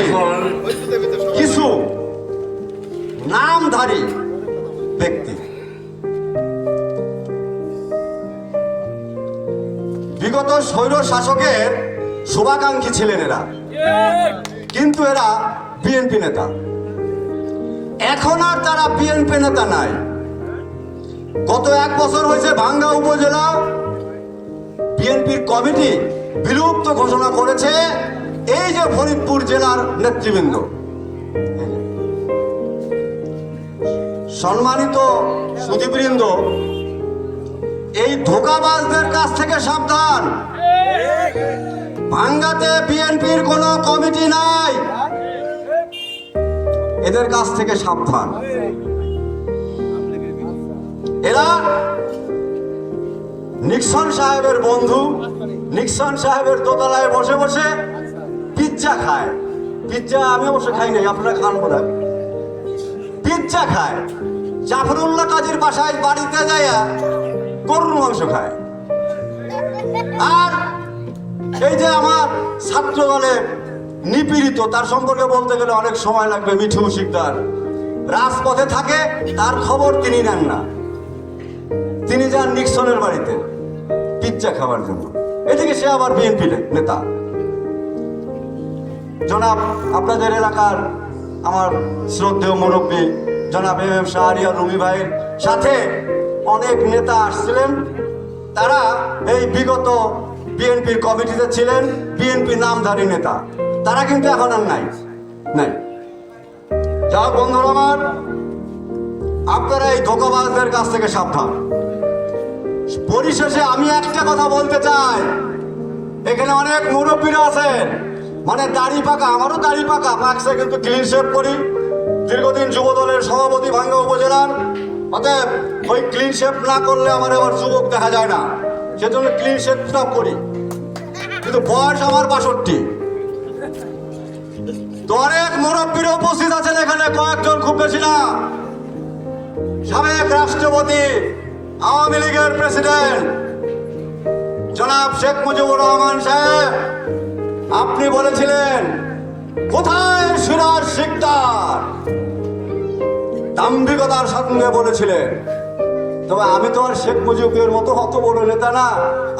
এখন কিছু নামধারী ব্যক্তি বিগত স্বৈর শাসকের শুভাকাঙ্ক্ষী ছিলেন এরা। কিন্তু এরা বিএনপি নেতা। এখন আর তারা বিএনপি নেতা নাই। গত এক বছর হয়েছে ভাঙ্গা উপজেলা বিএনপির কমিটি বিলুপ্ত ঘোষণা করেছে। এই যে ফরিদপুর জেলার নেতৃবৃন্দ। সম্মানিত সুদীপবৃন্দ এই ধোকাবাজদের কাছ থেকে সাবধান। ভাঙ্গাতে বিএনপির কোনো কমিটি নাই। এদের কাছ থেকে সাবধান। এরা নিক্সন সাহেবের বন্ধু। নিক্সন সাহেবের দোতলায় বসে বসে পিৎজা খায়। পিৎজা আমি অবশ্য খাই নাই, আপনারা খান বোধ পিৎজা খায়। জাফরুল্লাহ কাজীর বাসায় বাড়িতে যাইয়া গরুর মাংস খায়। আর এই যে আমার ছাত্র দলে নিপীড়িত, তার সম্পর্কে বলতে গেলে অনেক সময় লাগবে, মিঠু শিকদার রাজপথে থাকে, তার খবর তিনি নেন না। তিনি যান নিক্সনের বাড়িতে পিৎজা খাবার জন্য। এদিকে সে আবার বিএনপি নেতা। জনাব, আপনাদের এলাকার আমার শ্রদ্ধেয় মুরব্বী, জনাব এম এম শাহরিয়া রুমি ভাইয়ের সাথে অনেক নেতা আসছিলেন। তারা এই বিগত বিএনপির কমিটিতে ছিলেন, বিএনপি নামধারী নেতা। তারা কিন্তু এখন আর নাই নাই। যা বন্ধুরা আমার, আপনারা এই ধোকাবাজদের কাছ থেকে সাবধান। পরিশেষে আমি একটা কথা বলতে চাই। এখানে অনেক মুরব্বীরা আছেন। মানে দাড়ি পাকা, আমারও দাড়ি পাকা। পাকছে কিন্তু ক্লিন শেভ করি। দীর্ঘদিন যুব দলের সভাপতি ভাঙ্গা উপজেলার। অতএব ওই ক্লিন শেভ না করলে আমার আবার যুবক দেখা যায় না। সেজন্য ক্লিন শেভটা করি। কিন্তু বয়স আমার বাষট্টি। তো অনেক মুরব্বীরা উপস্থিত আছেন এখানে, কয়েকজন খুব বেশি না। সাবেক রাষ্ট্রপতি, আওয়ামী লীগের প্রেসিডেন্ট, জনাব শেখ মুজিবুর রহমান সাহেব। আপনি বলেছিলেন, কোথায় সিরাজ শিকদার? দাম্ভিকতার সঙ্গে বলেছিলেন, তবে আমি তো আর শেখ মুজিবের মতো অত বড় নেতা না।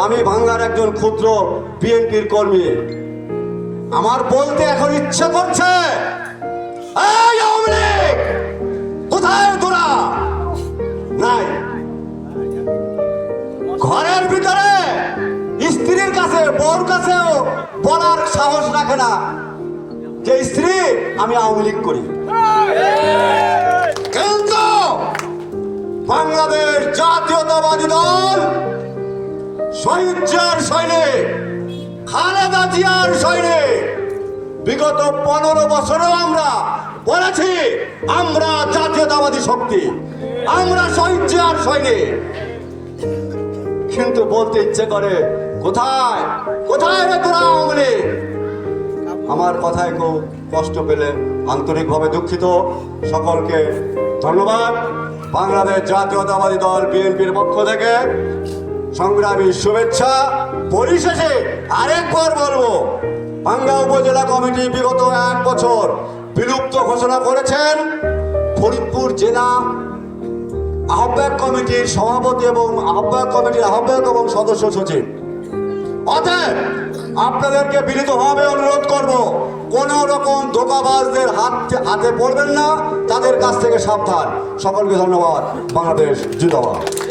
আমি ভাঙ্গার একজন ক্ষুদ্র বিএনপির কর্মী। আমার বলতে এখন ইচ্ছা করছে কোথায় তোরা? নাই। ঘরের ভিতরে, স্ত্রীর কাছে, বউর কাছেও বলার সাহস রাখে না যে স্ত্রী আমি আওয়ামী লীগ করি। কিন্তু বাংলাদেশ জাতীয়তাবাদী দল শহীদ জিয়ার খালেদা জিয়ার সৈনিক, বিগত পনেরো বছরেও আমরা বলেছি, আমরা জাতীয়তাবাদী শক্তি, আমরা শহীদ জিয়ার সৈনিক। কিন্তু বলতে ইচ্ছে করে, কোথায়? কোথায় রে তোরা আওয়ামী? আমার কথায় খুব কষ্ট পেলে আন্তরিকভাবে দুঃখিত। সকলকে ধন্যবাদ। বাংলাদেশ জাতীয়তাবাদী দল বিএনপির পক্ষ থেকে সংগ্রামী শুভেচ্ছা। পরিশেষে আরেকবার বলব বাংলা উপজেলা কমিটি বিগত এক বছর বিলুপ্ত ঘোষণা করেছেন। ফরিদপুর জেলা আহ্বায়ক কমিটির সভাপতি এবং আহ্বায়ক কমিটির আহ্বায়ক এবং সদস্য সচিব। অতএব আপনাদেরকে বিনীতভাবে অনুরোধ করব, কোন রকম ধোকাবাজদের হাত, হাতে পড়বেন না, তাদের কাছ থেকে সাবধান। সকলকে ধন্যবাদ, বাংলাদেশ জিন্দাবাদ।